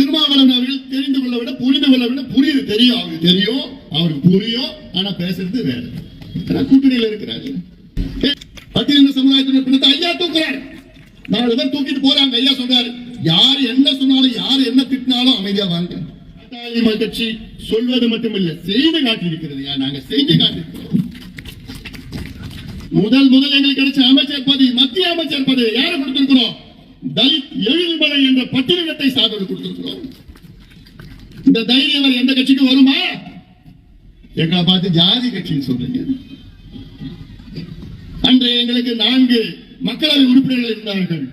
திருமாவளவன் அவர்கள் தெரிந்து கொள்ள விட புரிந்து கொள்ள விட புரியுது தெரியும். அவருக்கு தெரியும் அவருக்கு புரியும். ஆனா பேசுறது வேற. ஏன்னா கூட்டணியில இருக்கிறாரு. பட்டியலின சமுதாயத்தினர் பின்னத்தை ஐயா தூக்குறாரு. நாலு பேர் தூக்கிட்டு போறாங்க ஐயா சொல்றாரு. யார் என்ன சொன்னாலும் யார் என்ன திட்டினாலும் அமைதியா வாங்க. பாட்டாளி கட்சி சொல்வது மட்டுமில்லை செய்து காட்டியிருக்கிறது. யா, நாங்க செஞ்சு காட்டியிருக்கிறோம். முதல் முதல் எங்களுக்கு கிடைச்ச அமைச்சர் பதவி மத்திய அமைச்சர் பதவி யாரை கொடுத்திருக்கிறோம்? தலித் எழில்மலை என்ற பட்டியலத்தை சாதனை கொடுத்திருக்கிறோம். இந்த தைரியம் எந்த கட்சிக்கு வருமா? எங்களை பார்த்து ஜாதி கட்சின்னு சொல்றீங்க. அன்று எங்களுக்கு நான்கு மக்களவை உறுப்பினர்கள் இருந்தார்கள்.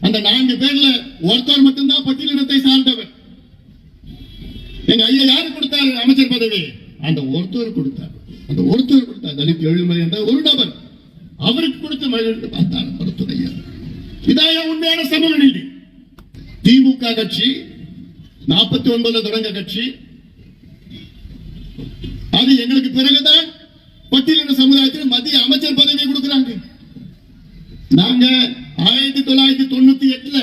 அந்த நான்கு பேர்ல ஒருத்தர் மட்டும்தான் பட்டியலினத்தை சார்ந்தவர். எங்க ஐயா யாரு கொடுத்தாரு? அமைச்சர் பதவி. அந்த ஒருத்தர் கொடுத்தார். அந்த ஒருத்தர் கொடுத்தார். தலித் எழுமலை என்ற ஒரு நபர். அவருக்கு கொடுத்த மகிழ்ந்து பார்த்தார். மருத்துவரையா. இதான் உண்மையான சமூக நீதி திமுக கட்சி நாற்பத்தி ஒன்பதுல தொடங்க கட்சி. அது எங்களுக்கு பிறகுதான் பட்டியலின சமுதாயத்தில் மத்திய அமைச்சர் பதவியை கொடுக்கிறாங்க. நாங்க ஆயிரத்தி தொள்ளாயிரத்தி தொண்ணூத்தி எட்டுல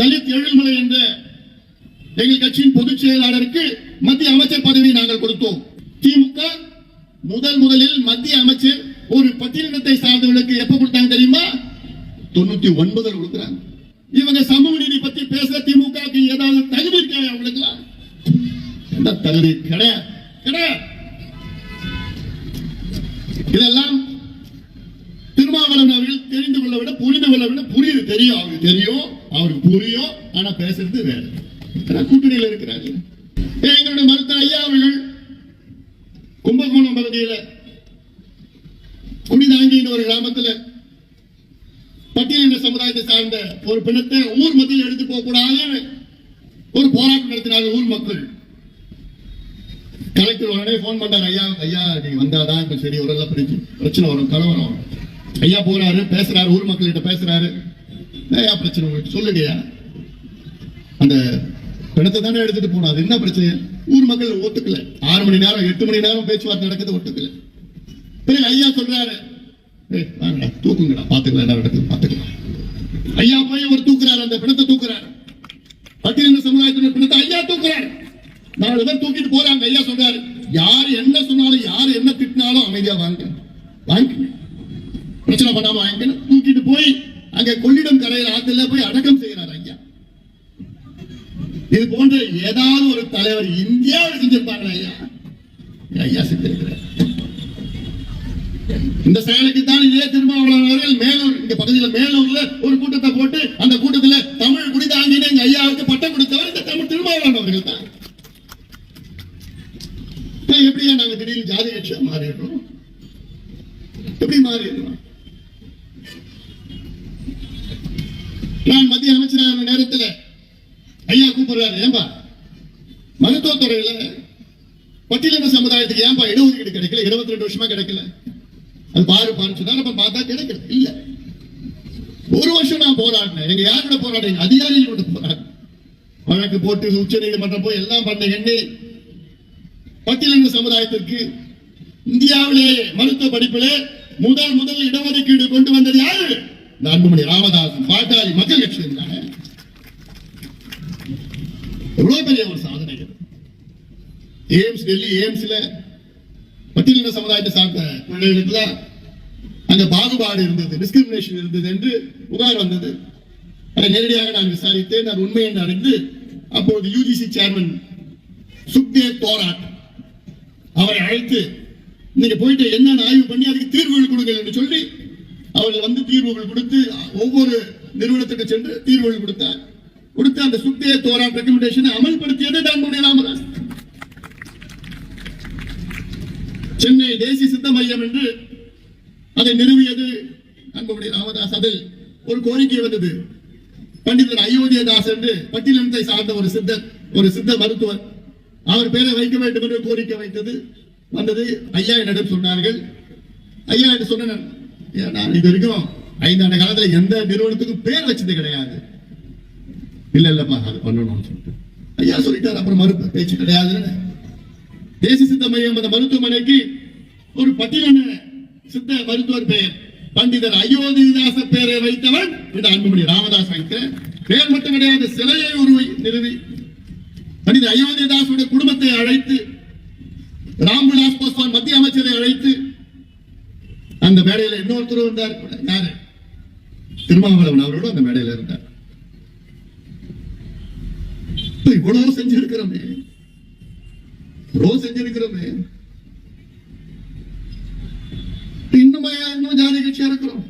தலித் எழுமலை என்ற எங்கள் கட்சியின் பொதுச் செயலாளருக்கு மத்திய அமைச்சர் பதவியை நாங்கள் கொடுத்தோம். திமுக முதல் முதலில் மத்திய அமைச்சர் ஒரு பட்டியலினத்தை சார்ந்தவர்களுக்கு எப்ப கொடுத்தாங்க தெரியுமா? தொண்ணூத்தி ஒன்பதுல கொடுக்குறாங்க. இவங்க சமூக நீதி பத்தி பேசுற திமுக ஏதாவது தகுதி இருக்கா அவங்களுக்கு தகுதி? கிடையாது. கிடையாது. இதெல்லாம் திருமாவளவன் அவர்கள் தெரிந்து கொள்ள விட புரிந்து கொள்ள விட புரியுது. தெரியும். அவருக்கு தெரியும். அவருக்கு புரியும். ஆனா பேசுறது வேற. ஏன்னா கூட்டணியில இருக்கிறாரு எங்களுடைய மருத்துவ ஐயா அவர்கள் கும்பகோணம் பகுதியில் குடிதாங்கின்னு ஒரு கிராமத்துல பட்டியலின சமுதாயத்தை சார்ந்த ஒரு பிணத்தை ஊர் மத்தியில் எடுத்து போக ஒரு போராட்டம் நடத்தினார்கள் ஊர் மக்கள். கலெக்டர் உடனே போன் பண்ணாரு ஐயா ஐயா நீ வந்தாதான் இப்ப சரி ஒரு பிரச்சனை பிரச்சனை வரும் கலவரம் வரும் ஐயா போறாரு பேசுறாரு ஊர் மக்கள்கிட்ட பேசுறாரு. ஐயா பிரச்சனை உங்களுக்கு சொல்லுங்கய்யா அந்த பிணத்தை தானே எடுத்துட்டு போனோம் அது என்ன பிரச்சனை? ஊர் மக்கள் ஒத்துக்கல. ஆறு மணி நேரம் எட்டு மணி நேரம் பேச்சுவார்த்தை நடக்குது ஒத்துக்கல. பிறகு ஐயா சொல்றாரு தூக்குங்கடா பாத்துக்கலாம் என்ன நடக்குது பாத்துக்கலாம் ஐயா போய் அவர் தூக்குறாரு அந்த பிணத்தை தூக்குறாரு. பட்டியலின சமுதாயத்தினுடைய பிணத்தை ஐயா தூக்குறாரு. நாலு பேர் தூக்கிட்டு போறாங்க ஐயா சொல்றாரு. யார் என்ன சொன்னாலும் யார் என்ன திட்டினாலும் அமைதியா வாங்க. வாங்கிக்கங்க. பிரச்சனை பண்ணாம வாங்கிக்கணும் தூக்கிட்டு போய் அங்க கொள்ளிடம் கரையில் ஆத்துல போய் அடக்கம் செய்யறாரு ஐயா. இது போன்ற ஏதாவது ஒரு தலைவர் இந்தியாவில் செஞ்சிருப்பாங்க ஐயா. ஐயா செஞ்சிருக்கிறார் இந்த செயலுக்கு தான் இதே திருமாவளவன் அவர்கள் மேலூர் இந்த பகுதியில் மேலூர்ல ஒரு கூட்டத்தை போட்டு அந்த கூட்டத்துல தமிழ் குடிதாங்கின எங்க ஐயாவுக்கு பட்டம் கொடுத்தவர் இந்த தமிழ் திருமாவளவன் அவர்கள் தான். எப்படியா நாங்க திடீர்னு ஜாதி கட்சியா மாறிடுறோம்? எப்படி மாறிடுறோம்? நான் மத்திய அமைச்சரான நேரத்துல ஐயா கூப்பிடுறாரு ஏன்பா மருத்துவத்துறையில பட்டியலின சமுதாயத்துக்கு ஏன்பா இடஒதுக்கீடு கிடைக்கல? இருபத்தி ரெண்டு வருஷமா கிடைக்கல. அது பாரு பாரு சொன்னா நம்ம பார்த்தா கிடைக்கிறது இல்ல. ஒரு வருஷம் நான் போராடினேன். எங்க யாரோட போராடுறீங்க அதிகாரிகளோட போராடினேன். வழக்கு போட்டு உச்ச நீதிமன்றம் போய் எல்லாம் பண்ண எண்ணி பட்டியலின சமுதாயத்திற்கு இந்தியாவிலேயே மருத்துவ படிப்பிலே முதல் முதல் இடஒதுக்கீடு கொண்டு வந்தது யாரு? இந்த அன்புமணி ராமதாஸ் பாட்டாளி மக்கள் கட்சி இருந்தாங்க. எவ்வளவு பெரிய ஒரு சாதனை எய்ம்ஸ் டெல்லி எய்ம்ஸ்ல பட்டியலின சமுதாயத்தை சார்ந்த பிள்ளைகளுக்குல அங்க பாகுபாடு இருந்தது டிஸ்கிரிமினேஷன் இருந்தது என்று புகார் வந்தது. அதை நேரடியாக நான் விசாரித்தேன் நான் உண்மை என்று அறிந்து அப்பொழுது யூஜிசி சேர்மன் சுக்தேவ் தோராட் அவரை அழைத்து நீங்க போயிட்டு என்னென்ன ஆய்வு பண்ணி அதுக்கு தீர்வுகள் கொடுங்கள் என்று சொல்லி அவர்கள் வந்து தீர்வுகள் கொடுத்து ஒவ்வொரு நிறுவனத்துக்கு சென்று தீர்வுகள் கொடுத்தார். கொடுத்து அந்த சுக்தேவ் தோராட் ரெக்கமெண்டேஷனை அமல்படுத்தியது தன்னுடைய ராமதாஸ். சென்னை தேசிய சித்த மையம் என்று அதை நிறுவியது. அன்புடைய ராமதாஸ் அதில் ஒரு கோரிக்கை வந்தது. பண்டிதர் அயோத்தியதாஸ் என்று பட்டியலினத்தை சார்ந்த ஒரு சித்தர் ஒரு சித்த மருத்துவர். அவர் பேரை வைக்க வேண்டும் என்று கோரிக்கை வைத்தது. வந்தது ஐயா என்னிடம் சொன்னார்கள். ஐயா என்று சொன்னேன் நான் இது வரைக்கும் ஐந்தாண்டு காலத்துல எந்த நிறுவனத்துக்கும் பேர் வச்சது கிடையாது. இல்ல இல்லப்பா அது பண்ணணும்னு சொல்லிட்டு. ஐயா சொல்லிட்டார் அப்புறம் மறுப்பு பேச்சு கிடையாதுன்னு. தேசிய சித்த மையம் அந்த மருத்துவமனைக்கு ஒரு பட்டியலான சித்த மருத்துவர் பெயர். பண்டிதர் அயோத்திதாச பெயரை வைத்தவன் இந்த அன்புமணி ராமதாஸ் வைத்த பேர் மட்டும் கிடையாது சிலையை உருவி நிறுவி. பண்டித அயோத்திதாசுடைய குடும்பத்தை அழைத்து ராம்விலாஸ் பாஸ்வான் மத்திய அமைச்சரை அழைத்து அந்த மேடையில் இன்னொருத்தர் இருந்தார் கூட. யாரு? திருமாவளவன் அவரோட அந்த மேடையில் இருந்தார். இவ்வளவு செஞ்சிருக்கிறோமே. இவ்வளவு செஞ்சிருக்கிறோமே இன்னும் இன்னும் ஜாதி கட்சியா இருக்கிறோம்